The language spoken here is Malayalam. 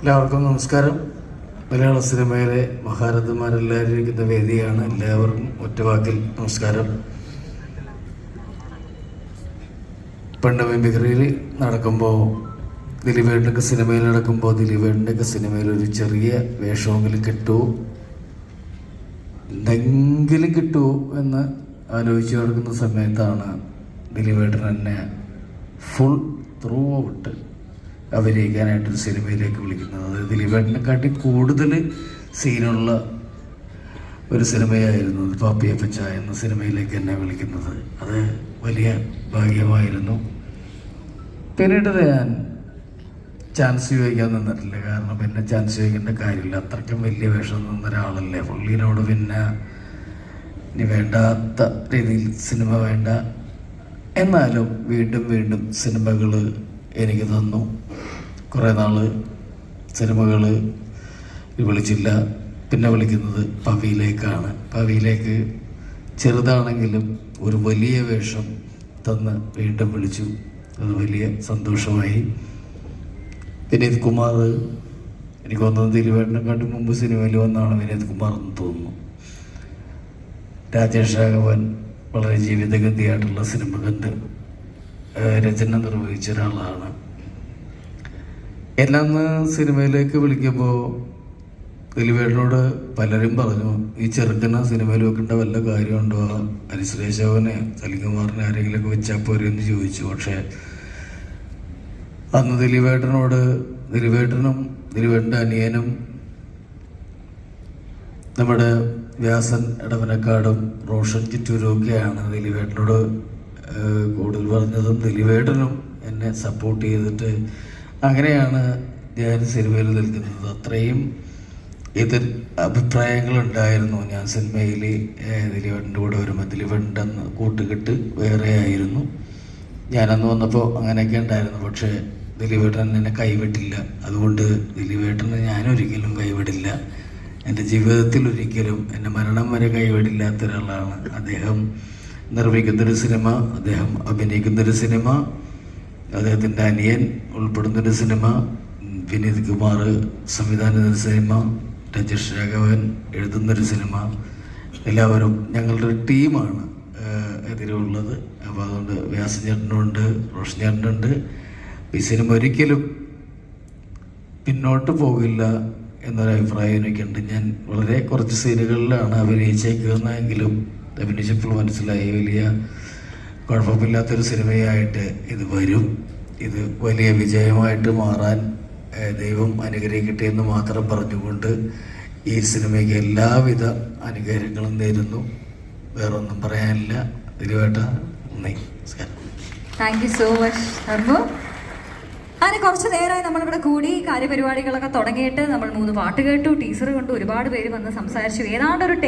എല്ലാവർക്കും നമസ്കാരം. മലയാള സിനിമയിലെ മഹാരഥന്മാരെല്ലാവരും ഇരിക്കുന്ന വേദിയാണ്. എല്ലാവർക്കും ഒറ്റവാക്കിൽ നമസ്കാരം. പണ്ട് മിമിക്രിയിൽ നടക്കുമ്പോൾ ദിലീപേട്ടൊക്കെ സിനിമയിൽ നടക്കുമ്പോൾ ദിലീപേട്ടന്റെയൊക്കെ സിനിമയിൽ ഒരു ചെറിയ വേഷമെങ്കിലും കിട്ടുമോ എന്തെങ്കിലും കിട്ടുമോ എന്ന് ആലോചിച്ച് നടക്കുന്ന സമയത്താണ് ദിലീപേട്ടൻ എന്നെ ഫുൾ ത്രൂ ഔട്ട് അഭിനയിക്കാനായിട്ടൊരു സിനിമയിലേക്ക് വിളിക്കുന്നത്. അത് ദിലീപേട്ടനെക്കാട്ടി കൂടുതൽ സീനുള്ള ഒരു സിനിമയായിരുന്നു അത് പാപ്പിയപ്പച്ച എന്ന സിനിമയിലേക്ക് എന്നെ വിളിക്കുന്നത്. അത് വലിയ ഭാഗ്യമായിരുന്നു. പിന്നീട് ഞാൻ ചാൻസ് ചോദിക്കാൻ നിന്നിട്ടില്ല. കാരണം പിന്നെ ചാൻസ് ചോദിക്കേണ്ട കാര്യമില്ല. അത്രയ്ക്കും വലിയ വേഷം നിന്ന ഒരാളല്ലേ. പുള്ളിനോട് പിന്നെ ഇനി വേണ്ടാത്ത രീതിയിൽ സിനിമ വേണ്ട. എന്നാലും വീണ്ടും വീണ്ടും സിനിമകൾ എനിക്ക് തന്നു. കുറേ നാൾ സിനിമകൾ വിളിച്ചില്ല. പിന്നെ വിളിക്കുന്നത് പവിയിലേക്കാണ്. പവിയിലേക്ക് ചെറുതാണെങ്കിലും ഒരു വലിയ വേഷം തന്ന് വീണ്ടും വിളിച്ചു. അത് വലിയ സന്തോഷമായി. വിനീത് കുമാർ എനിക്ക് തോന്നുന്നത് ദിലീപേട്ടനെക്കാട്ടി മുമ്പ് സിനിമയിൽ വന്നാണ് വിനീത് കുമാർ എന്ന് തോന്നുന്നു. രാജേഷ് രാഘവൻ വളരെ ജീവിതഗതിയായിട്ടുള്ള സിനിമ കണ്ട് രചന നിർവഹിച്ച ഒരാളാണ്. എന്നെ അന്ന് സിനിമയിലേക്ക് വിളിക്കുമ്പോൾ ദിലീപേട്ടനോട് പലരും പറഞ്ഞു ഈ ചെറുക്കനെ സിനിമയിൽ വെക്കേണ്ട വല്ല കാര്യമുണ്ടോ? അനുശ്രേഷവനെ സലികുമാറിനെ ആരെങ്കിലുമൊക്കെ വെച്ചാൽ പോരെ എന്ന് ചോദിച്ചു. പക്ഷേ അന്ന് ദിലീപേട്ടനോട് ദിലീപേട്ടനും ദിലീപേട്ടന്റെ അനിയനും നമ്മുടെ വ്യാസൻ ഇടവനക്കാടും റോഷൻ ചിറ്റൂരും ഒക്കെയാണ് ദിലീപേട്ടനോട് കൂടുതൽ പറഞ്ഞതും. ദിലീപേട്ടനും എന്നെ സപ്പോർട്ട് ചെയ്തിട്ട് അങ്ങനെയാണ് ഞാൻ സിനിമയിൽ നിൽക്കുന്നത്. അത്രയും എതിർ അഭിപ്രായങ്ങളുണ്ടായിരുന്നു. ഞാൻ സിനിമയിൽ ദിലീപന്റെ കൂടെ വരുമ്പോൾ ദിലീപണ്ടെന്ന് കൂട്ടുകെട്ട് വേറെ ആയിരുന്നു. ഞാനന്ന് വന്നപ്പോൾ അങ്ങനെയൊക്കെ ഉണ്ടായിരുന്നു. പക്ഷേ ദിലീപേട്ടൻ എന്നെ കൈവിട്ടില്ല. അതുകൊണ്ട് ദിലീപേട്ടനെ ഞാനൊരിക്കലും കൈവിടില്ല. എന്റെ ജീവിതത്തിൽ ഒരിക്കലും എന്റെ മരണം വരെ കൈവിടില്ലാത്ത ഒരാളാണ് അദ്ദേഹം നിർമ്മിക്കുന്നൊരു സിനിമ അദ്ദേഹം അഭിനയിക്കുന്നൊരു സിനിമ അദ്ദേഹത്തിന്റെ അനിയൻ ഉൾപ്പെടുന്നൊരു സിനിമ വിനീത് കുമാർ സംവിധാനം സിനിമ രജേഷ് രാഘവൻ എഴുതുന്നൊരു സിനിമ. എല്ലാവരും ഞങ്ങളുടെ ടീമാണ് എതിരുള്ളത്. അപ്പോൾ അതുകൊണ്ട് വ്യാസൻ ചേട്ടനുണ്ട് റോഷൻ ചേട്ടനുണ്ട്. ഈ സിനിമ ഒരിക്കലും പിന്നോട്ട് പോകില്ല എന്നൊരു അഭിപ്രായം എനിക്കുണ്ട്. ഞാൻ വളരെ കുറച്ച് സീനുകളിലാണ് അഭിനയിച്ചേക്കുന്നതെങ്കിലും അഭിനയിച്ചപ്പോൾ മനസ്സിലായി വലിയ കുഴപ്പമില്ലാത്തൊരു സിനിമയായിട്ട് ഇത് വരും. ഇത് വലിയ വിജയമായിട്ട് മാറാൻ ദൈവം അനുഗ്രഹിക്കട്ടെ എന്ന് മാത്രം പറഞ്ഞുകൊണ്ട് ഈ സിനിമയ്ക്ക് എല്ലാവിധ അനുഗ്രഹങ്ങളും നേരുന്നു. വേറൊന്നും പറയാനില്ല. തിരുവേട്ട നന്ദി. നമസ്കാരം. Thank you so much Dharmu അങ്ങനെ കുറച്ച് നേരമായി നമ്മളിവിടെ കൂടി. കാര്യപരിപാടികളൊക്കെ തുടങ്ങിയിട്ട് നമ്മൾ മൂന്ന് പാട്ട് കേട്ടു. ടീച്ചർ കൊണ്ട്. ഒരുപാട് പേര് വന്ന് സംസാരിച്ചു. ഏതാണ്ട് ഒരു